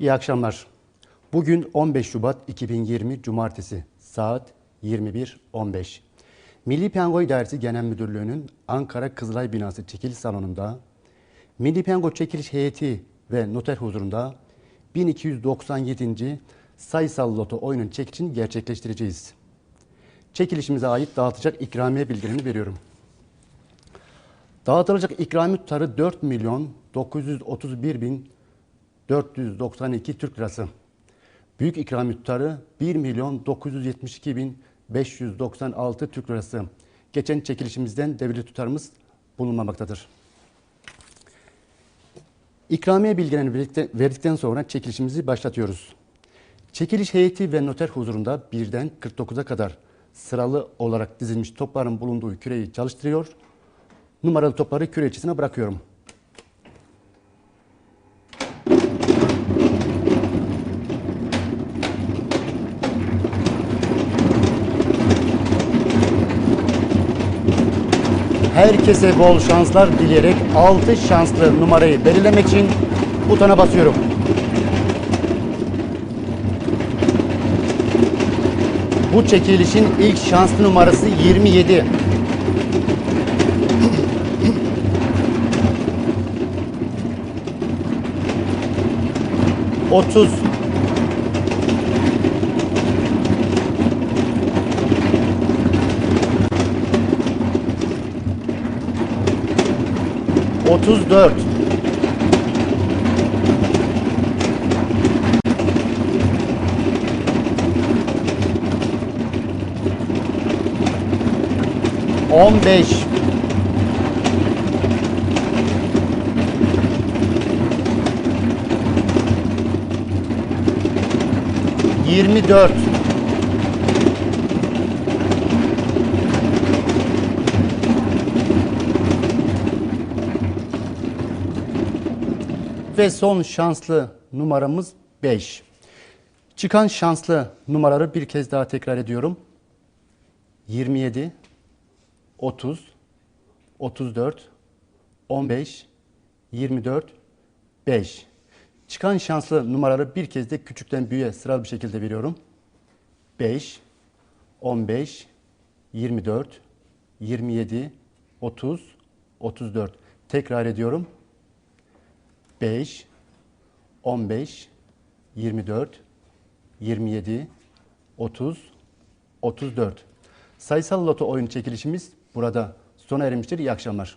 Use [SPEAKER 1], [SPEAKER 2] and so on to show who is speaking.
[SPEAKER 1] İyi akşamlar. Bugün 15 Şubat 2020 Cumartesi saat 21.15. Milli Piyango İdaresi Genel Müdürlüğü'nün Ankara Kızılay Binası çekiliş salonunda Milli Piyango çekiliş heyeti ve noter huzurunda 1297. sayısal loto oyunun çekilişini gerçekleştireceğiz. Çekilişimize ait dağıtacak ikramiye bilgilerini veriyorum. Dağıtılacak ikramiye tutarı 4 milyon 931 bin 492 Türk lirası. Büyük ikramiye tutarı 1 milyon 972 bin 596 Türk lirası. Geçen çekilişimizden devlet tutarımız bulunmamaktadır. İkramiye bilgilerini verdikten sonra çekilişimizi başlatıyoruz. Çekiliş heyeti ve noter huzurunda birden 49'a kadar sıralı olarak dizilmiş topların bulunduğu küreyi çalıştırıyor. Numaralı topları küre içerisine bırakıyorum. Herkese bol şanslar dileyerek 6 şanslı numarayı belirlemek için butona basıyorum. Bu çekilişin ilk şanslı numarası 27. Otuz. 34 15 24 Ve son şanslı numaramız 5. Çıkan şanslı numaraları bir kez daha tekrar ediyorum. 27, 30, 34, 15, 24, 5. Çıkan şanslı numaraları bir kez de küçükten büyüğe sıralı bir şekilde veriyorum. 5, 15, 24, 27, 30, 34. Tekrar ediyorum. 5, 15, 24, 27, 30, 34. Sayısal loto oyun çekilişimiz burada sona ermiştir. İyi akşamlar.